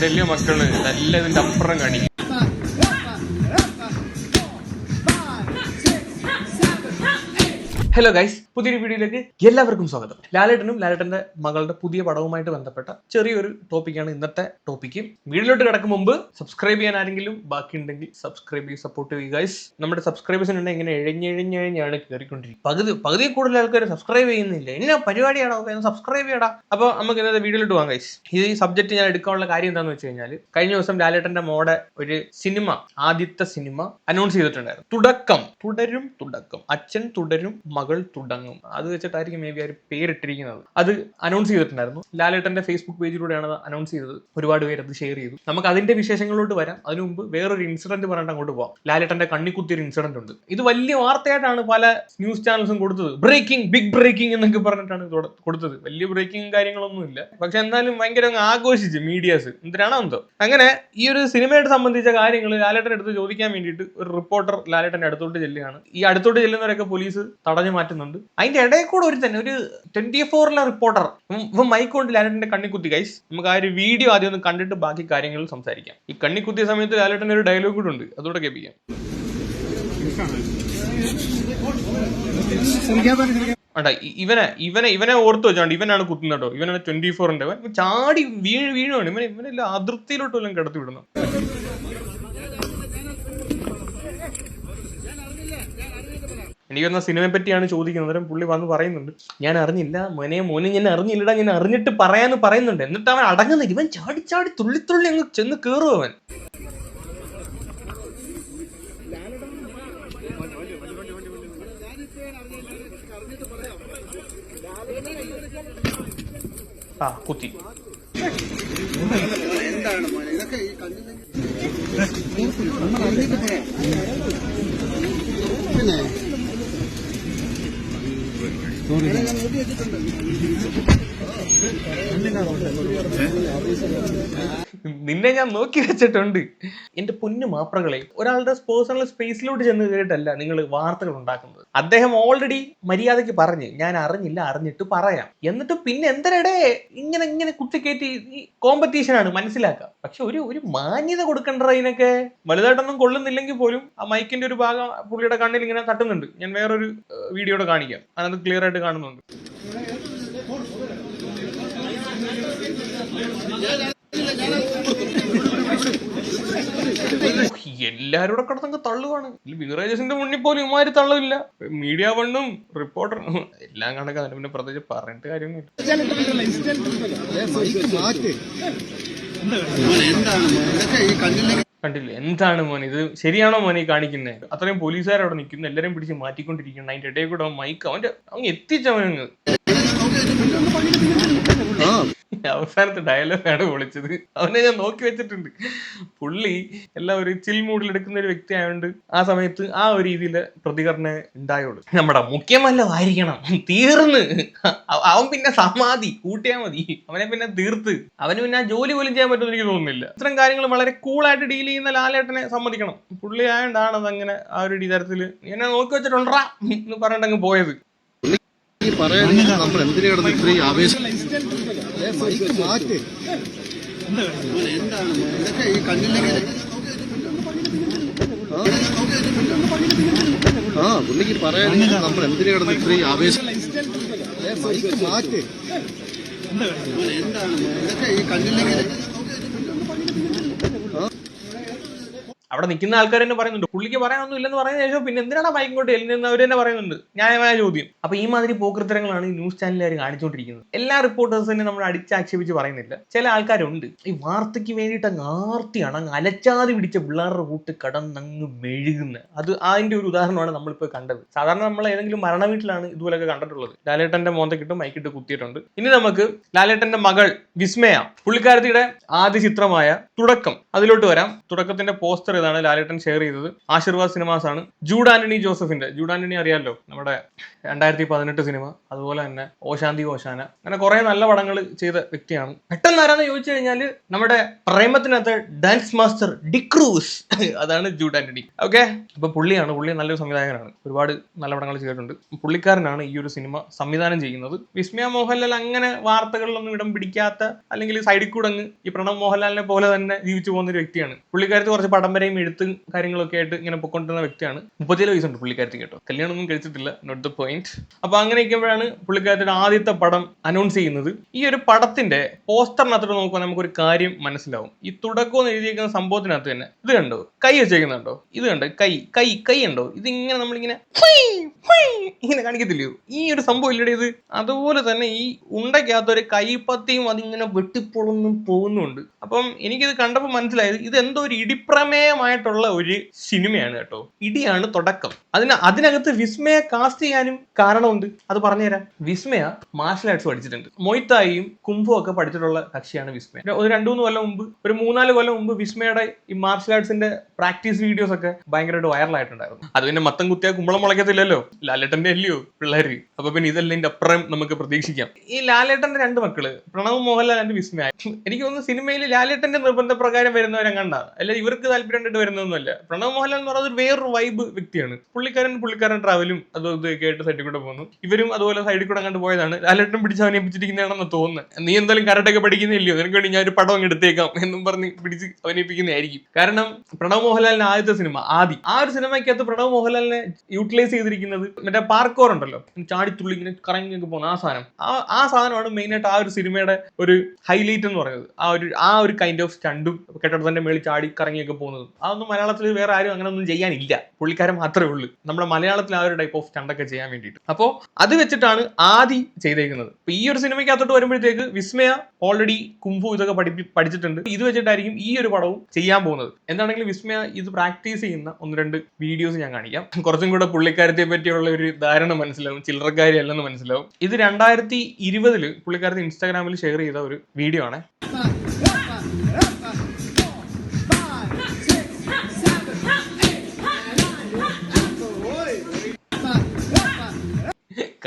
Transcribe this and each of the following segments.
വലിയ മക്കൾ നല്ല ഇതിന്റെ അപ്പുറം കാണിക്കും ഹലോ ഗൈസ് പുതിയൊരു വീഡിയോയിലേക്ക് എല്ലാവർക്കും സ്വാഗതം. ലാലേട്ടനും ലാലേട്ടന്റെ മകളുടെ പുതിയ പടവുമായിട്ട് ബന്ധപ്പെട്ട ചെറിയൊരു ടോപ്പിക്കാണ് ഇന്നത്തെ ടോപ്പിക്ക് വീഡിയോയിലോട്ട് കിടക്കും മുമ്പ് സബ്സ്ക്രൈബ് ചെയ്യാൻ ആരെങ്കിലും ബാക്കി ഉണ്ടെങ്കിൽ സബ്സ്ക്രൈബ് ചെയ്ത് സപ്പോർട്ട് ചെയ്യുക ഗൈസ് നമ്മുടെ സബ്സ്ക്രൈബേഴ്സിനുണ്ട് ഇങ്ങനെ എഴഞ്ഞെഴഞ്ഞെഴഞ്ഞാണ് കയറിക്കൊണ്ടിരിക്കും പകുതി പകുതി കൂടുതൽ ആൾക്കാർ സബ്സ്ക്രൈബ് ചെയ്യുന്നില്ല. എന്നാ പരിപാടിയാണോ സബ്സ്ക്രൈബ് ചെയ്യടാ. അപ്പോൾ നമുക്ക് ഇന്നത്തെ വീഡിയോയിലോട്ട് പോകാം ഗൈസ് ഈ സബ്ജക്ട് ഞാൻ എടുക്കാനുള്ള കാര്യം എന്താണെന്ന് വെച്ച് കഴിഞ്ഞാൽ കഴിഞ്ഞ ദിവസം ലാലേട്ടന്റെ മോടെ ഒരു സിനിമ ആദ്യത്തെ സിനിമ അനൗൺസ് ചെയ്തിട്ടുണ്ടായിരുന്നു. തുടക്കം തുടരും തുടക്കം. അച്ഛൻ തുടരും മകൾ തുടങ്ങും. അത് വെച്ചിട്ടായിരിക്കും മേ ബി അവർ പേരിട്ടിരിക്കുന്നത്. അത് അനൗൺസ് ചെയ്തിട്ടുണ്ടായിരുന്നു. ലാലേട്ടന്റെ ഫേസ്ബുക്ക് പേജിലൂടെയാണ് അത് അനൗൺസ് ചെയ്തത്. ഒരുപാട് പേര് അത് ഷെയർ ചെയ്തു. നമുക്ക് അതിന്റെ വിശേഷങ്ങളിലോട്ട് വരാം. അതിനു മുമ്പ് വേറൊരു ഇൻസിഡന്റ് പറഞ്ഞിട്ട് അങ്ങോട്ട് പോവാം. ലാലേട്ടന്റെ കണ്ണിക്കുത്തി ഒരു ഇൻസിഡന്റ് ഉണ്ട്. ഇത് വലിയ വാർത്തയായിട്ടാണ് പല ന്യൂസ് ചാനൽസും കൊടുത്തത്. ബ്രേക്കിംഗ് ബിഗ് ബ്രേക്കിംഗ് എന്നൊക്കെ പറഞ്ഞിട്ടാണ് കൊടുത്തത്. വലിയ ബ്രേക്കിംഗ് കാര്യങ്ങളൊന്നും ഇല്ല. പക്ഷെ എന്നാലും ഭയങ്കര ആഘോഷിച്ച് മീഡിയാസ് എന്തിനാണോ എന്തോ. അങ്ങനെ ഈ ഒരു സിനിമയായിട്ട് സംബന്ധിച്ച കാര്യങ്ങൾ ലാലേട്ടൻ അടുത്ത് ചോദിക്കാൻ വേണ്ടിയിട്ട് ഒരു റിപ്പോർട്ടർ ലാലേട്ടന്റെ അടുത്തോട്ട് ചെല്ലുകയാണ്. ഈ അടുത്തോട്ട് ചെല്ലുന്നവരൊക്കെ പോലീസ് തടഞ്ഞു മാറ്റുന്നുണ്ട്. അതിന്റെ ഇടയിൽ കൂടെ ഒരു തന്നെ ഒരു ട്വന്റി ഫോറിലെ റിപ്പോർട്ടർ ഇപ്പം മൈക്ക് കൊണ്ട് ലാലേട്ടന്റെ കണ്ണിക്കുത്തി ഗൈസ് നമുക്ക് ആ ഒരു വീഡിയോ ആദ്യം ഒന്ന് കണ്ടിട്ട് ബാക്കി കാര്യങ്ങൾ സംസാരിക്കാം. ഈ കണ്ണിക്കുത്തിയ സമയത്ത് ലാലേട്ടൻ ഒരു ഡയലോഗ് കൂടെ ഉണ്ട്. അതുകൂടെ കേൾപ്പിക്കാം. ഇവനെ ഇവനെ ഇവനെ ഓർത്ത് വെച്ചോണ്ട് ഇവനാണ് കുത്തുന്നത് കേട്ടോ. ഇവനാണ് ട്വന്റി ഫോറിന്റെ ചാടി വീണ് വീഴുവാണ്. ഇവനെ ഇവനെല്ലാം അതിർത്തിയിലോട്ടെല്ലാം കിടത്തി വിടുന്നു എനിക്ക് വന്ന സിനിമയെ പറ്റിയാണ് ചോദിക്കുന്നത് പുള്ളി വന്ന് പറയുന്നുണ്ട് ഞാൻ അറിഞ്ഞില്ല മോനെ മോനെ ഞാൻ അറിഞ്ഞില്ലടാ ഞാൻ അറിഞ്ഞിട്ട് പറയാന്ന് പറയുന്നുണ്ട്. എന്നിട്ട് അവൻ അടങ്ങുന്നില്ല ഇവൻ ചാടി ചാടി തുള്ളി തുള്ളി അങ്ങ് ചെന്ന് കയറും അവൻ. ആ കുത്തി. സോറി നിന്നെ ഞാൻ നോക്കി വെച്ചിട്ടുണ്ട്. എന്റെ പൊന്നു മാപ്രകളെ ഒരാളുടെ പേഴ്സണൽ സ്പേസിലോട്ട് ചെന്ന് കേട്ടല്ല നിങ്ങൾ വാർത്തകൾ ഉണ്ടാക്കുന്നത്. അദ്ദേഹം ഓൾറെഡി മര്യാദയ്ക്ക് പറഞ്ഞ് ഞാൻ അറിഞ്ഞില്ല അറിഞ്ഞിട്ട് പറയാം. എന്നിട്ട് പിന്നെ എന്തരടെ? ഇങ്ങനെ ഇങ്ങനെ കുത്തിക്കയറ്റി ഈ കോമ്പറ്റീഷൻ ആണ് മനസ്സിലാക്കുക. പക്ഷെ ഒരു ഒരു മാന്യത കൊടുക്കണ്ട ഇതിനൊക്കെ. വലുതായിട്ടൊന്നും കൊള്ളുന്നില്ലെങ്കിൽ പോലും ആ മൈക്കിന്റെ ഒരു ഭാഗം പുള്ളിയുടെ കണ്ണിൽ ഇങ്ങനെ തട്ടുന്നുണ്ട്. ഞാൻ വേറൊരു വീഡിയോയുടെ കാണിക്കാം. അതിനകത്ത് ക്ലിയർ ആയിട്ട് കാണുന്നുണ്ട്. എല്ലാരും കൂടെ തള്ളുവാണ്. ഈ ബിവറേജസിന്റെ മുന്നിൽ പോലും ഇമാര് തള്ളില്ല. മീഡിയ വണ്ണും റിപ്പോർട്ടറും എല്ലാം കണക്കാ. പിന്നെ പ്രത്യേകിച്ച് പറഞ്ഞിട്ട് കാര്യമൊന്നുമില്ല. കണ്ടില്ല? എന്താണ് മോൻ ഇത് ശരിയാണോ മോനെ കാണിക്കുന്നത് അത്രയും പോലീസുകാർ അവിടെ നിൽക്കുന്നു. എല്ലാരും പിടിച്ച് മാറ്റിക്കൊണ്ടിരിക്കുന്നു. അതിന്റെ ഇടയിൽ കൂടെ അവൻ മൈക്ക് അവന്റെ അവൻ എത്തിച്ചവനങ്ങ്. അവസാനത്തെ ഡയലോഗാണ് വിളിച്ചത്. അവനെ ഞാൻ നോക്കി വെച്ചിട്ടുണ്ട്. പുള്ളി എല്ലാം ഒരു ചിൽ മൂഡിൽ എടുക്കുന്ന ഒരു വ്യക്തി ആയതുകൊണ്ട് ആ സമയത്ത് ആ ഒരു രീതിയിൽ പ്രതികരണം ഉണ്ടായുള്ളൂ നമ്മുടെ മുഖ്യമല്ല വായിരിക്കണം തീർന്ന്. അവൻ പിന്നെ സമാധി. കൂട്ടിയാ മതി. അവനെ പിന്നെ തീർത്ത്. അവന് പിന്നെ ജോലി പോലും ചെയ്യാൻ പറ്റുമെന്ന് എനിക്ക് തോന്നുന്നില്ല. ഇത്തരം കാര്യങ്ങൾ വളരെ കൂളായിട്ട് ഡീൽ ചെയ്യുന്ന ലാലേട്ടനെ സമ്മതിക്കണം. പുള്ളി ആയതുകൊണ്ടാണ് അതങ്ങനെ ആ ഒരു തരത്തിൽ എന്നെ നോക്കി വെച്ചിട്ടുണ്ടാ എന്ന് പറഞ്ഞിട്ടങ്ങ് പോയത്. പറയാൻ നമ്മൾ എന്തിനാണ് ഇത്രയും ആവേശം എന്താണ്? ഇതൊക്കെ ഈ കണ്ണില്ലെങ്കിൽ ആ. പുള്ളിക്ക് പറയാൻ നമ്മൾ എന്തിനു കിടന്ന് ഇത്രയും ആവേശം? എന്താണ്? ഇതൊക്കെ ഈ കണ്ണില്ലെങ്കിൽ അവിടെ നിൽക്കുന്ന ആൾക്കാർ തന്നെ പറയുന്നുണ്ട്. പുള്ളിക്ക് പറയാനൊന്നും ഇല്ലെന്ന് പറയുന്ന ശേഷം പിന്നെ എന്തിനാണ് ബൈക്ക് കൊണ്ട് എല്ലുന്ന അവർ തന്നെ പറയുന്നുണ്ട്. ന്യായമായ ചോദ്യം. അപ്പൊ ഈ മാതിരി പോക്കൃത്തരങ്ങളാണ് ഈ ന്യൂസ് ചാനലുകാർ കാണിച്ചുകൊണ്ടിരിക്കുന്നത് എല്ലാ റിപ്പോർട്ടേഴ്സിനെ നമ്മൾ അടിച്ചാക്ഷേപിച്ച് പറയുന്നില്ല. ചില ആൾക്കാരുണ്ട്. ഈ വാർത്തയ്ക്ക് വേണ്ടിയിട്ട് അങ്ങ് ആർത്തിയാണ്. അങ്ങ് അലച്ചാതി പിടിച്ച പിള്ളേരുടെ കൂട്ട് കടന്നങ്ങ് മെഴുകുന്ന. അത് അതിന്റെ ഒരു ഉദാഹരണമാണ് നമ്മളിപ്പോൾ കണ്ടത്. സാധാരണ നമ്മൾ ഏതെങ്കിലും മരണ വീട്ടിലാണ് ഇതുപോലൊക്കെ കണ്ടിട്ടുള്ളത്. ലാലേട്ടന്റെ മോന്തക്കിട്ട് മൈക്കിട്ട് കുത്തിയിട്ടുണ്ട്. ഇനി നമുക്ക് ലാലേട്ടന്റെ മകൾ വിസ്മയ. പുള്ളിക്കാരത്തിയുടെ ആദ്യ ചിത്രമായ തുടക്കം. അതിലോട്ട് വരാം. തുടക്കത്തിന്റെ പോസ്റ്റർ ചെയ്തതാണ് ലാലേട്ടൻ ഷെയർ ചെയ്തത്. ആശീർവാദ് സിനിമാസ് ആണ്. ജൂഡ് ആന്റണി ജോസഫിന്റെ. ജൂഡ് ആന്റണി അറിയാലോ? നമ്മുടെ രണ്ടായിരത്തി പതിനെട്ട് സിനിമ അതുപോലെ തന്നെ ഓശാന്തി ഓശാന. അങ്ങനെ കുറെ നല്ല പടങ്ങൾ ചെയ്ത വ്യക്തിയാണ്. പെട്ടെന്ന് ആരാന്ന് ചോദിച്ചു കഴിഞ്ഞാൽ നമ്മുടെ പ്രേമത്തിനകത്ത് ഡാൻസ് മാസ്റ്റർ ഡിക്രൂസ് അതാണ് ജൂഡ് ആന്റണി. ഓക്കെ അപ്പൊ പുള്ളിയാണ് പുള്ളി നല്ലൊരു സംവിധായകനാണ്. ഒരുപാട് നല്ല പടങ്ങൾ ചെയ്തിട്ടുണ്ട്. പുള്ളിക്കാരനാണ് ഈ ഒരു സിനിമ സംവിധാനം ചെയ്യുന്നത്. വിസ്മയ മോഹൻലാൽ അങ്ങനെ വാർത്തകളിലൊന്നും ഇടം പിടിക്കാത്ത അല്ലെങ്കിൽ സൈഡിൽ കൂടങ്ങ് ഈ പ്രണവ് മോഹൻലാലിനെ പോലെ തന്നെ ജീവിച്ചു പോകുന്ന ഒരു വ്യക്തിയാണ്. പുള്ളിക്കാരത്ത് കുറച്ച് പടംവരെയും എഴുത്തും കാര്യങ്ങളൊക്കെ ആയിട്ട് ഇങ്ങനെ പൊക്കൊണ്ടിരുന്ന വ്യക്തിയാണ്. മുപ്പത്തിയേഴ് വയസ്സുണ്ട് പുള്ളിക്കാരത്തി കേട്ടോ. കല്യാണമൊന്നും കഴിച്ചിട്ടില്ല നോട്ട് ദ പോയിന്റ് അപ്പൊ അങ്ങനെ ഇരിക്കുമ്പോഴാണ് പുള്ളിക്കാരത്തിന്റെ ആദ്യത്തെ പടം അനൗൺസ് ചെയ്യുന്നത്. ഈ ഒരു പടത്തിന്റെ പോസ്റ്ററിനകത്തോട്ട് നോക്കുമ്പോൾ നമുക്കൊരു കാര്യം മനസ്സിലാവും. ഈ തുടക്കം എഴുതിയിരിക്കുന്ന സംഭവത്തിനകത്ത് തന്നെ ഇത് കണ്ടോ? കൈ വെച്ചേക്കുന്നുണ്ടോ ഇത് കണ്ടോ? കൈ കൈ കൈ ഉണ്ടോ ഇതിങ്ങനെ നമ്മളിങ്ങനെ ഇങ്ങനെ കാണിക്കത്തില്ലയോ? ഈ ഒരു സംഭവം ഇല്ലടേ ഇത്. അതുപോലെ തന്നെ ഈ ഉണ്ടയ്ക്കകത്ത് ഒരു കൈപ്പത്തിയും അതിങ്ങനെ വെട്ടിപ്പൊളന്നും പോകുന്നുണ്ട്. അപ്പം എനിക്കിത് കണ്ടപ്പോൾ മനസ്സിലായത് ഇത് എന്തോ ഒരു ഇടിപ്രമേയമായിട്ടുള്ള ഒരു സിനിമയാണ് കേട്ടോ. ഇടിയാണ് തുടക്കം. അതിന് അതിനകത്ത് വിസ്മയ കാസ്റ്റ് ചെയ്യാനും കാരണമുണ്ട്. അത് പറഞ്ഞുതരാം. വിസ്മയ മാർഷൽ ആർട്സ് പഠിച്ചിട്ടുണ്ട്. മൊയ്ത്തായും കുംഫും ഒക്കെ പഠിച്ചിട്ടുള്ള കക്ഷിയാണ് വിസ്മയ. ഒരു രണ്ടു മൂന്ന് കൊല്ലം മുമ്പ് ഒരു മൂന്നാൽ കൊല്ലം മുമ്പ് വിസ്മയുടെ ഈ മാർഷൽ ആർട്സിന്റെ പ്രാക്ടീസ് വീഡിയോസ് ഒക്കെ ഭയങ്കരമായിട്ട് വൈറലായിട്ടുണ്ടായിരുന്നു അത് പിന്നെ മത്തം കുത്തിയാൽ കുമ്പളം മുളയ്ക്കത്തില്ലല്ലോ. ലാലേട്ടന്റെ അല്ലയോ പിള്ളേര്. അപ്പൊ പിന്നെ ഇതെല്ലാം ഇതിന്റെ അപ്പുറം നമുക്ക് പ്രതീക്ഷിക്കാം. ഈ ലാലേട്ടന്റെ രണ്ട് മക്കൾ പ്രണവ് മോഹൻലാൽ ആൻഡ് വിസ്മയ. എനിക്ക് തോന്നുന്നു സിനിമയിൽ ലാലേട്ടന്റെ നിർബന്ധ പ്രകാരം വരുന്നവരെ കണ്ടാ അല്ലെ ഇവർക്ക് താല്പര്യം കണ്ടിട്ട് വരുന്നൊന്നുമല്ല പ്രണവ് മോഹൻലാൽ എന്ന് പറയുന്നത് വേറൊരു വൈബ് വ്യക്തിയാണ്. പുള്ളിക്കാരൻ പുള്ളിക്കാരൻ ട്രാവലും അതും ഇതൊക്കെ ആയിട്ട് സൈഡിൽ കൂടെ പോകുന്നു. ഇവരും അതുപോലെ സൈഡിൽ കൂടെ അങ്ങോട്ട് പോയതാണ്. ലാലേട്ടനും പിടിച്ച് അവനേപ്പിച്ചിരിക്കുന്നതാണെന്ന് തോന്നുന്നത് നീ എന്തായാലും കരട്ടൊക്കെ പഠിക്കുന്നില്ലയോ? നിനക്ക് വേണ്ടി ഞാൻ ഒരു പടം അങ്ങ് എടുത്തേക്കാം എന്നും പറഞ്ഞ് പിടിച്ച് അവനേപ്പിക്കുന്നതായിരിക്കും കാരണം പ്രണവ് മോഹൻലാലിന്റെ ആദ്യത്തെ സിനിമ ആദി. ആ ഒരു സിനിമയ്ക്കകത്ത് പ്രണവ് മോഹൻലാലിനെ യൂട്ടിലൈസ് ചെയ്തിരിക്കുന്നത് മറ്റേ പാർക്കോർ ഉണ്ടല്ലോ. ചാടിത്തുള്ളി ഇങ്ങനെ കറങ്ങി പോകുന്ന ആ സാധനം. ആ ആ സാധനമാണ് മെയിൻ ആയിട്ട് ആ ഒരു സിനിമയുടെ ഒരു ഹൈലൈറ്റ് എന്ന് പറയുന്നത്. ആ ഒരു ആ ഒരു കൈൻഡ് ഓഫ് സ്റ്റണ്ടും കെട്ടിടത്തിന്റെ മേളിൽ ചാടി കറങ്ങിയൊക്കെ പോകുന്നത്. അതൊന്നും മലയാളത്തിൽ വേറെ ആരും അങ്ങനെ ഒന്നും ചെയ്യാനില്ല. പുള്ളിക്കാരൻ മാത്രമേ ഉള്ളൂ. നമ്മുടെ മലയാളത്തിൽ ആ ഒരു ടൈപ്പ് ഓഫ് സ്റ്റണ്ടൊക്കെ ചെയ്യാൻ വേണ്ടിയിട്ട്. അപ്പോൾ അത് വെച്ചിട്ടാണ് ആദി ചെയ്തേക്കുന്നത്. ഇപ്പൊ ഈ ഒരു സിനിമയ്ക്കകത്തോട്ട് വരുമ്പോഴത്തേക്ക് വിസ്മയ ഓൾറെഡി കുംഫു ഇതൊക്കെ പഠിപ്പി പഠിച്ചിട്ടുണ്ട്. ഇത് വെച്ചിട്ടായിരിക്കും ഈ ഒരു പടവും ചെയ്യാൻ പോകുന്നത്. എന്താണെങ്കിലും വിസ്മയ ഇത് പ്രാക്ടീസ് ചെയ്യുന്ന ഒന്ന് രണ്ട് വീഡിയോസ് ഞാൻ കാണിക്കാം. കുറച്ചും കൂടെ പുള്ളിക്കാരത്തെ പറ്റിയുള്ള ഒരു ധാരണ മനസ്സിലാവും. ചില്ലറക്കാരി അല്ലെന്ന് മനസ്സിലാവും. ഇത് രണ്ടായിരത്തി ഇരുപതിൽ പുള്ളിക്കാരത്തെ ഇൻസ്റ്റാഗ്രാമിൽ ഷെയർ ചെയ്ത ഒരു വീഡിയോ ആണ്.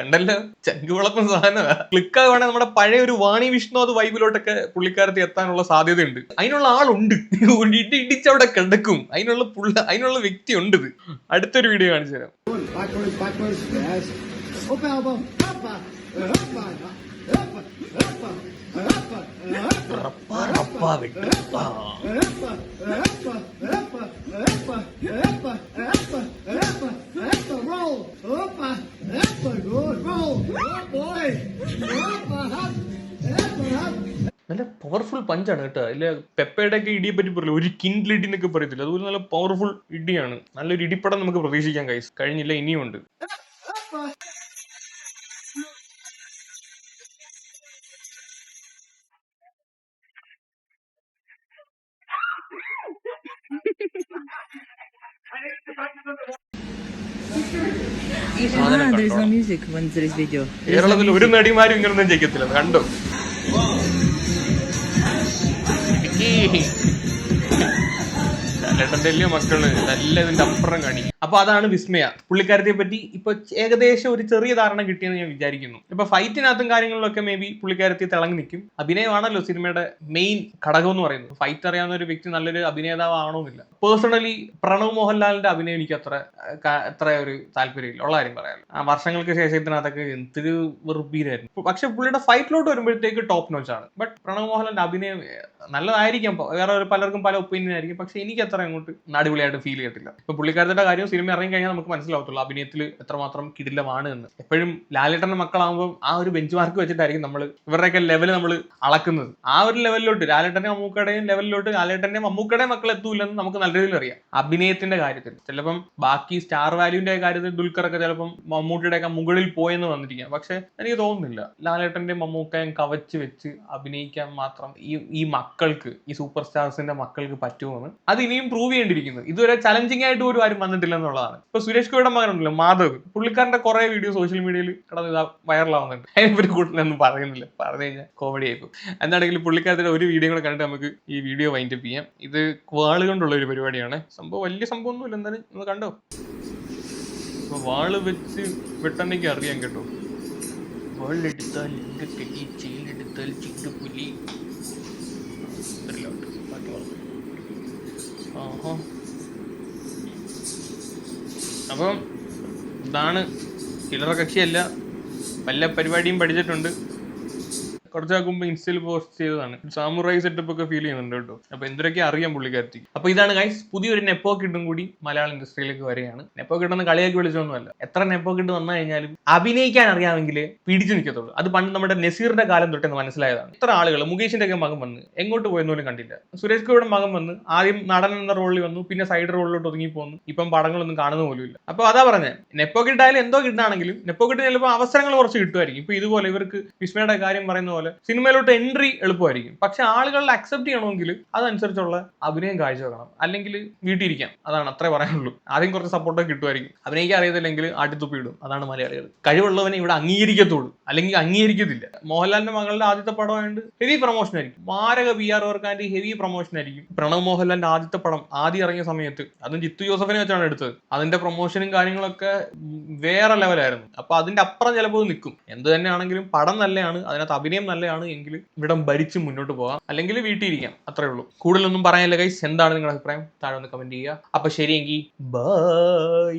കണ്ടല്ലോ ചങ്കുവളപ്പം സാധനമാ ക്ലിക്ക് ആവുകയാണെങ്കിൽ നമ്മുടെ പഴയ ഒരു വാണി വിഷ്ണു അത് വൈബിലോട്ടൊക്കെ പുള്ളിക്കാരത്തി എത്താനുള്ള സാധ്യതയുണ്ട് അതിനുള്ള ആളുണ്ട് ഇടി ഇടിച്ചവിടെ കിടക്കും അതിനുള്ള പുള്ള അതിനുള്ള വ്യക്തി ഉണ്ട് ഇത് അടുത്തൊരു വീഡിയോ കാണിച്ചു തരാം പവർഫുൾ പഞ്ചാണ് കേട്ടോ. ഇല്ല പെപ്പയുടെ ഒക്കെ ഇടിയെ പറ്റി പറയില്ല? ഒരു കിൻഡിൽ ഇടി എന്നൊക്കെ പറയത്തില്ല? അതുപോലെ നല്ല പവർഫുൾ ഇടിയാണ്. നല്ലൊരു ഇടിപ്പടം നമുക്ക് പ്രതീക്ഷിക്കാം കൈസ് കഴിഞ്ഞില്ല? no കേരളത്തിൽ ഒരു. നടിമാരും ഇങ്ങനൊന്നും ചെയ്യത്തില്ല കണ്ടോ? വലിയ മക്കൾ? നല്ല ഇതിന്റെ അപ്പുറം കാണിക്കും അപ്പൊ അതാണ് വിസ്മയ. പുള്ളിക്കാരത്തെ പറ്റി ഇപ്പൊ ഏകദേശം ഒരു ചെറിയ ധാരണ കിട്ടിയെന്ന് ഞാൻ വിചാരിക്കുന്നു. ഇപ്പൊ ഫൈറ്റിനകത്തും കാര്യങ്ങളിലൊക്കെ മേ ബി പുള്ളിക്കാരത്തി തിളങ്ങി നിൽക്കും. അഭിനയമാണല്ലോ സിനിമയുടെ മെയിൻ ഘടകം എന്ന് പറയുന്നത്. ഫൈറ്റ് അറിയാവുന്ന ഒരു വ്യക്തി നല്ലൊരു അഭിനേതാവ് ആണോന്നില്ല പേഴ്സണലി പ്രണവ് മോഹൻലാലിന്റെ അഭിനയം എനിക്ക് അത്ര അത്ര ഒരു താല്പര്യമില്ല. ഉള്ള കാര്യം പറയാം. ആ വർഷങ്ങൾക്ക് ശേഷം ഇതിനകത്തൊക്കെ എന്തൊരു വെറുപ്പീരായിരുന്നു. പക്ഷെ പുള്ളിയുടെ ഫൈറ്റിലോട്ട് വരുമ്പോഴത്തേക്ക് ടോപ്പ് നോച്ച് ആണ്. ബട്ട് പ്രണവ് മോഹൻലാലിന്റെ അഭിനയം നല്ലതായിരിക്കാം. വേറെ പലർക്കും പല ഒപ്പീനിയൻ ആയിരിക്കും. പക്ഷെ എനിക്ക് അത്ര അങ്ങോട്ട് അടിപൊളിയായിട്ട് ഫീൽ ചെയ്തിട്ടില്ല ഇപ്പൊ പുള്ളിക്കാരത്തിന്റെ കാര്യം സിനിമ ഇറങ്ങി കഴിഞ്ഞാൽ നമുക്ക് മനസ്സിലാവത്തുള്ളൂ അഭിനയത്തിൽ എത്രമാത്രം കിടിലമാണ് എന്ന്. എപ്പോഴും ലാലേട്ടന്റെ മക്കളാകുമ്പോൾ ആ ഒരു ബെഞ്ച് മാർക്ക് വെച്ചിട്ടായിരിക്കും നമ്മൾ ഇവരുടെയൊക്കെ ലെവൽ നമ്മൾ അളക്കുന്നത്. ആ ഒരു ലെവലിലോട്ട് ലാലേട്ടന്റെ മമ്മൂക്കടയും ലെവലിലോട്ട് ലാലേട്ടന്റെ മമ്മൂക്കടയും മക്കൾ എത്തൂലെന്ന് നമുക്ക് നല്ല രീതിയിൽ അറിയാം. അഭിനയത്തിന്റെ കാര്യത്തിൽ. ചിലപ്പം ബാക്കി സ്റ്റാർ വാല്യൂന്റെ കാര്യത്തിൽ ദുൽഖറൊക്കെ ചിലപ്പം മമ്മൂട്ടിയുടെ ഒക്കെ മുകളിൽ പോയെന്ന് വന്നിരിക്കാം. പക്ഷെ എനിക്ക് തോന്നുന്നില്ല. ലാലേട്ടന്റെ മമ്മൂക്കയും കവച്ച് വെച്ച് അഭിനയിക്കാൻ മാത്രം ഈ ഈ മക്കൾക്ക് ഈ സൂപ്പർ സ്റ്റാർസിന്റെ മക്കൾക്ക് പറ്റുമെന്ന്. അത് ഇനിയും പ്രൂവ് ചെയ്യേണ്ടിയിരിക്കുന്നു. ഇതുവരെ ചലഞ്ചിങ് ആയിട്ട് ഒരു ആരും വന്നിട്ടില്ലെന്ന് എന്നുള്ളതാണ്. ഇപ്പൊ സുരേഷ് ഗോയുടെ മകനുണ്ടല്ലോ മാധവ്. പുള്ളിക്കാരന്റെ കുറെ വീഡിയോ സോഷ്യൽ മീഡിയയിൽ കിടന്ന് ഇതാ വൈറലാവുന്നുണ്ട് അതിനെപ്പറ്റി കൂടുതലൊന്നും പറയുന്നില്ല. പറഞ്ഞു കഴിഞ്ഞാൽ കോമഡി ആയിപ്പോ എന്താണെങ്കിലും പുള്ളിക്കാരത്തിന്റെ ഒരു വീഡിയോ കൂടെ കണ്ടിട്ട് നമുക്ക് ഈ വീഡിയോ വൈൻഡ് അപ്പ് ചെയ്യാം. ഇത് വാൾ കൊണ്ടുള്ള ഒരു പരിപാടിയാണ്. സംഭവം വലിയ സംഭവം ഒന്നുമില്ല എന്തായാലും നമ്മൾ കണ്ടോ? അപ്പൊ വാൾ വെച്ച് വെട്ടണ്ടെങ്കിൽ അറിയാം കേട്ടോ. വാളെടുത്താൽ കടി ചെയിലെടുത്താൽ പറഞ്ഞു. ആഹാ. അപ്പം ഇതാണ് ചില്ലറ കക്ഷിയല്ല വല്ല പരിപാടിയും പഠിച്ചിട്ടുണ്ട്. കുറച്ച് ഇൻസ്റ്റയിൽ പോസ്റ്റ് ചെയ്തതാണ്. സാമുറായി സെറ്റപ്പ് ഒക്കെ ഫീൽ ചെയ്യുന്നുണ്ട് കേട്ടോ. അപ്പൊ എന്തൊക്കെ അറിയാൻ പുള്ളിക്കാരത്തി അപ്പൊ ഇതാണ് ഗൈസ് പുതിയൊരു നെപ്പോ കിട്ടും കൂടി മലയാള ഇൻഡസ്ട്രിയിലേക്ക് വരികയാണ്. നെപ്പോ കിട്ടുന്ന കളിയാക്കി വിളിച്ചൊന്നുമല്ല. എത്ര നെപ്പോ കിട്ട് വന്നു കഴിഞ്ഞാലും അഭിനയിക്കാൻ അറിയാമെങ്കിൽ പിടിച്ചു നിൽക്കത്തുള്ളൂ അത് പണ്ട് നമ്മുടെ നസീറിന്റെ കാലം തൊട്ടേ മനസ്സിലായതാണ്. ഇത്ര ആളുകൾ മുകേഷിന്റെ ഒക്കെ മകൻ വന്ന് എങ്ങോട്ട് പോയെന്ന് പോലും കണ്ടില്ല. സുരേഷ് ഗോയുടെ മകൻ വന്ന് ആദ്യം നടൻ എന്ന റോളിൽ വന്നു പിന്നെ സൈഡ് റോളിലോട്ട് ഒതുങ്ങി പോന്നു. ഇപ്പം പടങ്ങളൊന്നും കാണുന്ന പോലും ഇല്ല. അപ്പൊ അതാ പറഞ്ഞത് നെപ്പോ കിട്ടായാലും എന്തോ കിട്ടാണെങ്കിലും നെപ്പോ കിട്ടുന്ന ചിലപ്പോൾ അവസരങ്ങൾ കുറച്ച് കിട്ടുമായിരിക്കും. ഇപ്പൊ ഇതുപോലെ ഇവർക്ക് വിസ്മയുടെ കാര്യം പറയുന്ന പോലെ സിനിമയിലോട്ട് എൻട്രി എളുപ്പമായിരിക്കും. പക്ഷെ ആളുകളിൽ അക്സെപ്റ്റ് ചെയ്യണമെങ്കിൽ അതനുസരിച്ചുള്ള അഭിനയം കാഴ്ചവെക്കണം. അല്ലെങ്കിൽ വീട്ടിലിരിക്കാം അതാണ് അത്രേ പറയാനുള്ളൂ. ആദ്യം കുറച്ച് സപ്പോർട്ടൊക്കെ കിട്ടുമായിരിക്കും. അഭിനയിക്കാൻ അറിയത്തില്ലെങ്കിൽ ആട്ടിത്തുപ്പിയിടും അതാണ് മലയാളികൾ. കഴിവുള്ളവനെ ഇവിടെ അംഗീകരിക്കത്തുള്ളൂ. അല്ലെങ്കിൽ അംഗീകരിക്കത്തില്ല. മോഹൻലാലിന്റെ മകളുടെ ആദ്യത്തെ പടമായതുകൊണ്ട് ഹെവി പ്രൊമോഷൻ ആയിരിക്കും. മാരക ബി ആർ വർക്കാന്റെ ഹെവി പ്രൊമോഷൻ ആയിരിക്കും. പ്രണവ് മോഹൻലാലിന്റെ ആദ്യത്തെ പടം ആദ്യം ഇറങ്ങിയ സമയത്ത് അതും ജിത്തു ജോസഫിനെ വെച്ചാണ് എടുത്തത്. അതിന്റെ പ്രൊമോഷനും കാര്യങ്ങളൊക്കെ വേറെ ലെവലായിരുന്നു അപ്പൊ അതിന്റെ അപ്പുറം ചിലപ്പോൾ നിൽക്കും. എന്ത് തന്നെയാണെങ്കിലും പടം നല്ലതാണ് അതിനകത്ത് അഭിനയം നല്ലതാണ് എങ്കിൽ ഇവിടം ഭരിച്ച് മുന്നോട്ട് പോകാം. അല്ലെങ്കിൽ വീട്ടിൽ ഇരിക്കാം അത്രേ ഉള്ളൂ. കൂടുതലൊന്നും പറയാനില്ല കൈസ് എന്താണ് നിങ്ങളുടെ അഭിപ്രായം? താഴെ ഒന്ന് കമന്റ് ചെയ്യുക. അപ്പൊ ശരിയെങ്കിൽ ബൈ